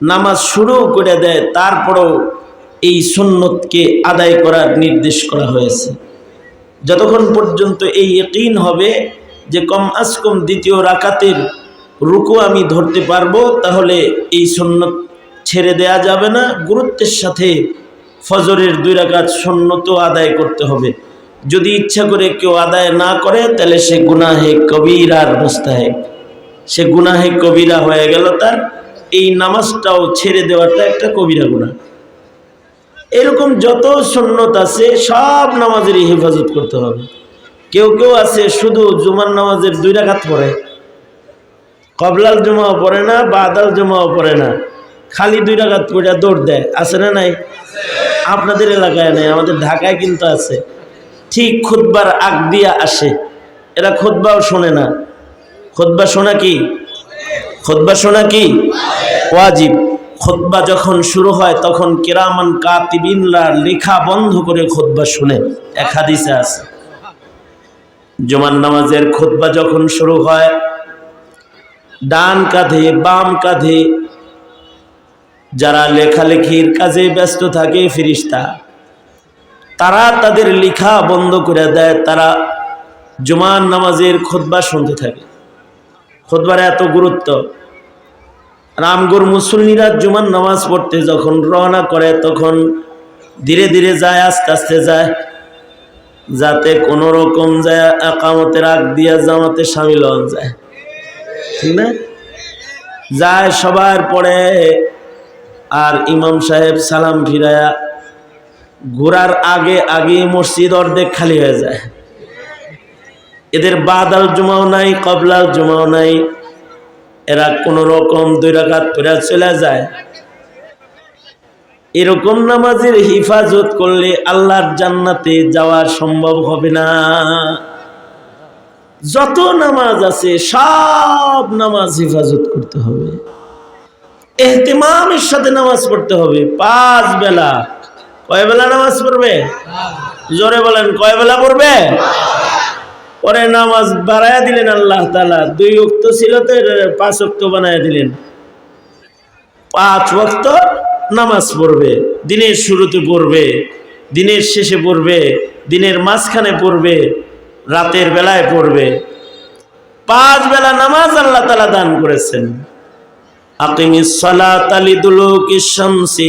নামাজ শুরু করে দেয়, তারপরেও এই সুন্নতকে আদায় করার নির্দেশ করা হয়েছে। যতক্ষণ পর্যন্ত এই ইকিন হবে যে কম আজ কম দ্বিতীয় রাকাতের রুকু আমি ধরতে পারব, তাহলে এই সুন্নত ছেড়ে দেয়া যাবে না। গুরুত্বের সাথে ফজরের দুই রাকাত সুন্নত আদায় করতে হবে। যদি ইচ্ছা করে কেউ আদায় না করে, তাহলে সে গুনাহে কবিরার মোস্তাহেক সে গুনাহে কবিরা হয়ে গেল তার এই নামাজটাও ছেড়ে দেওয়াটা একটা কবিরা গুণা এরকম যত সন্ন্যত আছে, সব নামাজেরই হেফাজত করতে হবে। কেউ কেউ আছে, শুধু জুমার নামাজের দুই রাখাত পড়ে। কবলাল জমাও পড়ে না, বাদাল জমাও পড়ে না। খালি দুই রাখাত পড়ে দৌড় দেয়। আছে না নাই? আপনাদের এলাকায় নেই, আমাদের ঢাকায় কিন্তু আছে। ঠিক খুদবার আগ দিয়া আসে। এরা খুদবাও শোনে না। খুদবা শোনা কি? খুতবা শোনা কি? ওয়াজিব। খুতবা যখন শুরু হয়, তখন কেরামান কাতিবিনরা লেখা বন্ধ করে খুতবা শুনে। এক হাদিসে আছে। জুমার নামাজের খুতবা যখন শুরু হয়, ডান কাঁধে, বাম কাঁধে যারা লেখালেখির কাজে ব্যস্ত থাকে ফিরিস্তা তারা তাদের লেখা বন্ধ করে দেয়, তারা জুমার নামাজের খুতবা শুনতে থাকে। খুতবার এত গুরুত্ব। রামগুর মুসল্লিরা জুমান নামাজ পড়তে যখন রওনা করে, তখন ধীরে ধীরে যায়, আস্তে আস্তে যায়, যাতে কোনো রকম যায়, একামতের আগ দিয়া জামাতে সামিল হন যায়। ঠিক না? যায় সবার পরে আর ইমাম সাহেব সালাম ফিরায়া ঘোরার আগে আগে মসজিদ অর্ধেক খালি হয়ে যায়। এদের বাদাল জমাও নাই, কবলাল জমাও নাই। এরা কোন রকম দুই রাকাত করে চলে যায়। এরকম নামাজের হিফাজত করলে আল্লাহর জান্নাতে যাওয়া সম্ভব হবে না। যত নামাজ আছে, সব নামাজ হেফাজত করতে হবে। এহতেমামের সাথে নামাজ পড়তে হবে। পাঁচ বেলা। কয় বেলা নামাজ পড়বে? জোরে বলেন, কয় বেলা পড়বে? পরে নামাজ বাড়াইয়া দিলেন আল্লাহ তালা দুই অক্ত ছিল তো পাঁচ অক্ত বানায় দিলেন। পাঁচ ওক্ত নামাজ পড়বে, দিনের শুরুতে পড়বে, দিনের শেষে পড়বে, দিনের মাঝখানে পড়বে, রাতের বেলায় পড়বে। পাঁচ বেলা নামাজ আল্লাহ তালা দান করেছেন। আকিমিস শামসি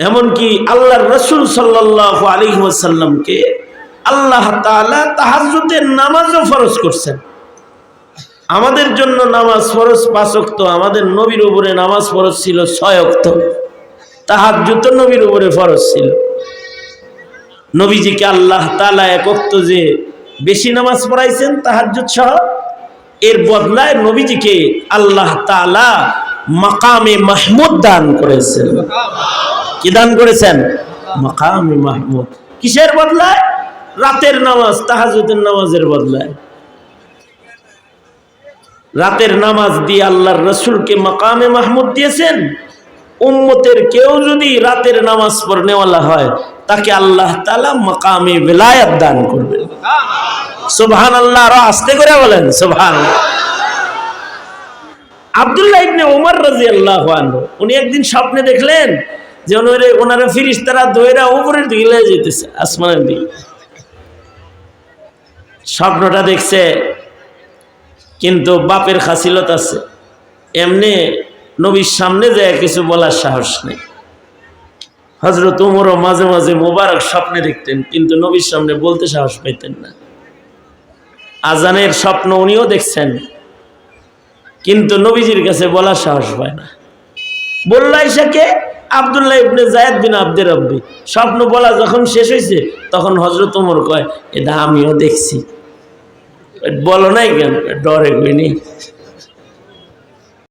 এমনকি আল্লাহর রসুল সাল্লাহ আলী ওয়াসাল্লামকে আল্লাহ তালা তাহাজুদের নামাজও ফরজ করছেন। আমাদের জন্য নামাজ ফরজ পাঁচক্ত আমাদের নবীর উপরে নামাজ ফরজ ছিল ছয়ক্ত তাহাজুত নবীর উপরে ফরজ ছিল। নবীজিকে আল্লাহ তালা একক্ত যে বেশি নামাজ পড়াইছেন তাহাজুদ সহ, এর বদলায় নবীজিকে আল্লাহ তালা মাকামে মাহমুদ দান করেছেন। কি দান করেছেন? মাকামে মাহমুদ। কিসের বদলায়? রাতের নামাজ তাহাজুদের নামাজের বদলায়। রাতের নামাজ দিয়ে আল্লাহর রসুলকে মাকামে মাহমুদ দিয়েছেন? উম্মতের কেউ যদি রাতের নামাজ পড়নেওয়ালা হয়, তাকে আল্লাহ তালা মাকামে বেলায়াত দান করবেন। সুবহান আল্লাহ আরও আস্তে করে বলেন সুবহান আব্দুল্লাহ ইবনে ওমর রাজি আল্লাহ উনি একদিন স্বপ্নে দেখলেন যে ওনারে ফিরিস তারা দইরা উপরের দিকে লেগে যেতেছে আসমানের দিকে। স্বপ্নটা দেখছে, কিন্তু বাপের খাসিলত আছে। এমনি নবীর সামনে যায় কিছু বলার সাহস নেই। হজরত উমরও মাঝে মাঝে মোবারক স্বপ্নে দেখতেন, কিন্তু নবীর সামনে বলতে সাহস পাইতেন না। আজানের স্বপ্ন উনিও দেখছেন, কিন্তু নবীজির কাছে বলার সাহস পায় না। বললা ইসাকে আবদুল্লাহ ইবনে জায়দ বিন আব্দের রব্বি স্বপ্ন বলা যখন শেষ হয়েছে তখন হজরত ওমর কয় এটা আমিও দেখছি। বলো নাই কেন? ডরে কইনি